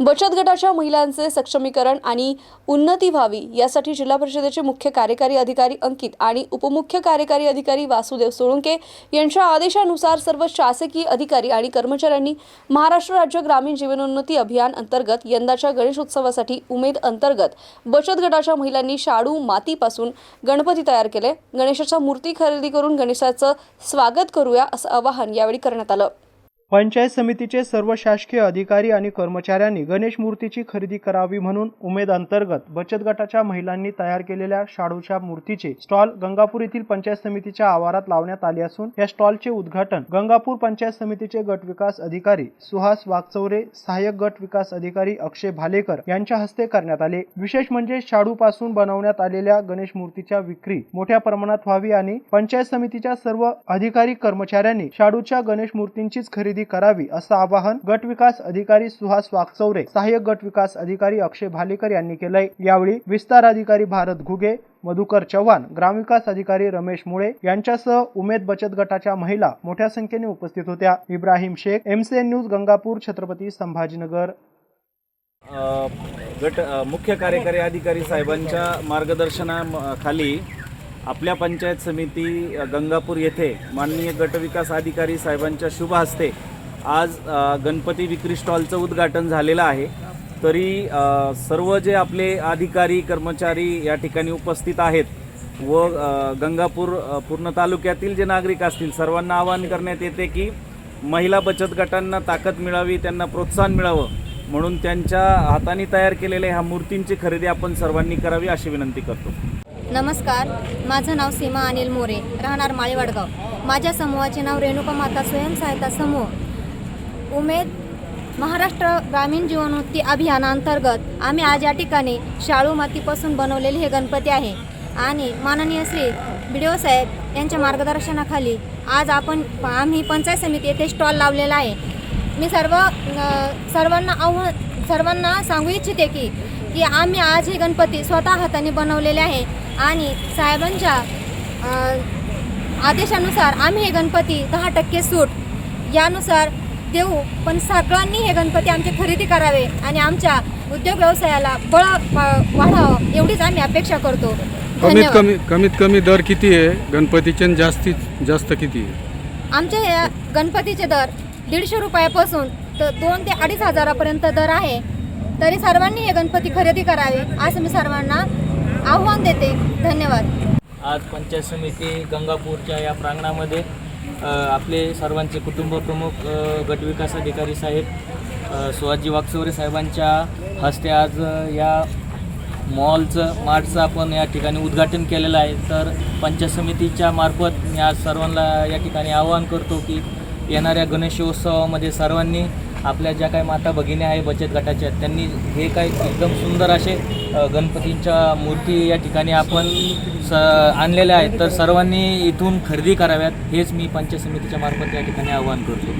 बचत गटाच्या महिलांचे सक्षमीकरण आणि उन्नती व्हावी यासाठी जिल्हा परिषदेचे मुख्य कार्यकारी अधिकारी अंकित आणि उपमुख्य कार्यकारी अधिकारी वासुदेव सोळुंके यांच्या आदेशानुसार सर्व शासकीय अधिकारी आणि कर्मचाऱ्यांनी महाराष्ट्र राज्य ग्रामीण जीवनोन्नती अभियान अंतर्गत यंदाच्या गणेशोत्सवासाठी उमेद अंतर्गत बचत गटाच्या महिलांनी शाडू मातीपासून गणपती तयार केले. गणेशाच्या मूर्ती खरेदी करून गणेशाचं स्वागत करूया असं आवाहन यावेळी करण्यात आलं. पंचायत समितीचे सर्व शासकीय अधिकारी आणि कर्मचाऱ्यांनी गणेश मूर्तीची खरेदी करावी म्हणून उमेद अंतर्गत बचत गटाच्या महिलांनी तयार केलेल्या शाडूच्या मूर्तीचे स्टॉल गंगापूर येथील पंचायत समितीच्या आवारात लावण्यात आले असून या स्टॉलचे उद्घाटन गंगापूर पंचायत समितीचे गट विकास अधिकारी सुहास वागचौरे सहाय्यक गट विकास अधिकारी अक्षय भालेकर यांच्या हस्ते करण्यात आले. विशेष म्हणजे शाडूपासून बनवण्यात आलेल्या गणेश मूर्तीच्या विक्री मोठ्या प्रमाणात व्हावी आणि पंचायत समितीच्या सर्व अधिकारी कर्मचाऱ्यांनी शाडूच्या गणेश मूर्तींचीच खरेदी करावी असं आवाहन गट विकास अधिकारी सुहास वागचौरे सहाय्यक गट विकास अधिकारी अक्षय भालेकर यांनी केलंय. यावेळी विस्तार अधिकारी भारत घुगे मधुकर चव्हाण ग्रामविकास अधिकारी रमेश मुळे यांच्यासह उमेद बचत गटाच्या महिला मोठ्या संख्येने उपस्थित होत्या. Ibrahim Shaikh MCN news Gangapur Chhatrapati Sambhajinagar. गट मुख्य कार्यकारी अधिकारी साहेबांच्या मार्गदर्शनाखाली आपल्या पंचायत समिती गंगापूर येथे माननीय गटविकास अधिकारी साहेबांच्या शुभ हस्ते आज गणपती विक्री स्टॉलचं उद्घाटन झालेलं आहे. तरी सर्व जे आपले अधिकारी कर्मचारी या ठिकाणी उपस्थित आहेत व गंगापूर पूर्ण तालुक्यातील जे नागरिक असतील सर्वांना आवाहन करण्यात येते की महिला बचत गटांना ताकद मिळावी त्यांना प्रोत्साहन मिळावं म्हणून त्यांच्या हाताने तयार केलेल्या ह्या मूर्तींची खरेदी आपण सर्वांनी करावी अशी विनंती करतो. नमस्कार माझं नाव सीमा अनिल मोरे राहणार माळेवाडगाव. माझ्या समूहाचे नाव रेणुका माता स्वयंसहायता समूह. उमेद महाराष्ट्र ग्रामीण जीवनमुक्ती अभियानांतर्गत आम्ही आज या ठिकाणी शाळू मातीपासून बनवलेले हे गणपती आहे. आणि माननीय श्री बी साहेब यांच्या मार्गदर्शनाखाली आज आपण आम्ही पंचायत समिती येथे स्टॉल लावलेला आहे. मी सर्व सर्वांना आव्हान सर्वांना सांगू इच्छिते की की आम्ही आज हे गणपती स्वतः हाताने बनवलेले आहे. आणि साहेबांच्या आदेशानुसार आम्ही हे गणपती दहा टक्के सूट. यानुसार देऊ पण सगळ्यांनी हे गणपती आमचे खरेदी करावे आणि आमच्या उद्योग व्यवसायाला बळ वाढावं एवढीच आम्ही अपेक्षा करतो. कमीत धन्यवाद. कमी कमीत कमी दर किती आहे? गणपतीचे आणि जास्तीत जास्त किती आहे? आमच्या या गणपतीचे दर दीडशे रुपयापासून तर दोन ते अडीच हजारापर्यंत दर आहे. तरी सर्वांनी हे गणपती खरेदी करावे असं मी सर्वांना आव्हान देते. धन्यवाद. आज पंचायत समिती गंगापूरच्या या प्रांगणामध्ये आपले सर्वांचे कुटुंब प्रमुख गटविकास अधिकारी साहेब अ, सुहासजी साहेबांच्या हस्ते आज या मॉलचं मार्टचं आपण या ठिकाणी उद्घाटन केलेलं आहे. तर पंचायत समितीच्या मार्फत मी आज सर्वांना या ठिकाणी आवाहन करतो की येणाऱ्या गणेशोत्सवामध्ये सर्वांनी आपल्या ज्या काही माता भगिनी आहे बचत गटाच्या त्यांनी हे काही एकदम सुंदर असे गणपतींच्या मूर्ती या ठिकाणी आपण स आणलेल्या आहेत. तर सर्वांनी इथून खरेदी कराव्यात हेच मी पंचायत समितीच्या मार्फत या ठिकाणी आवाहन करतो.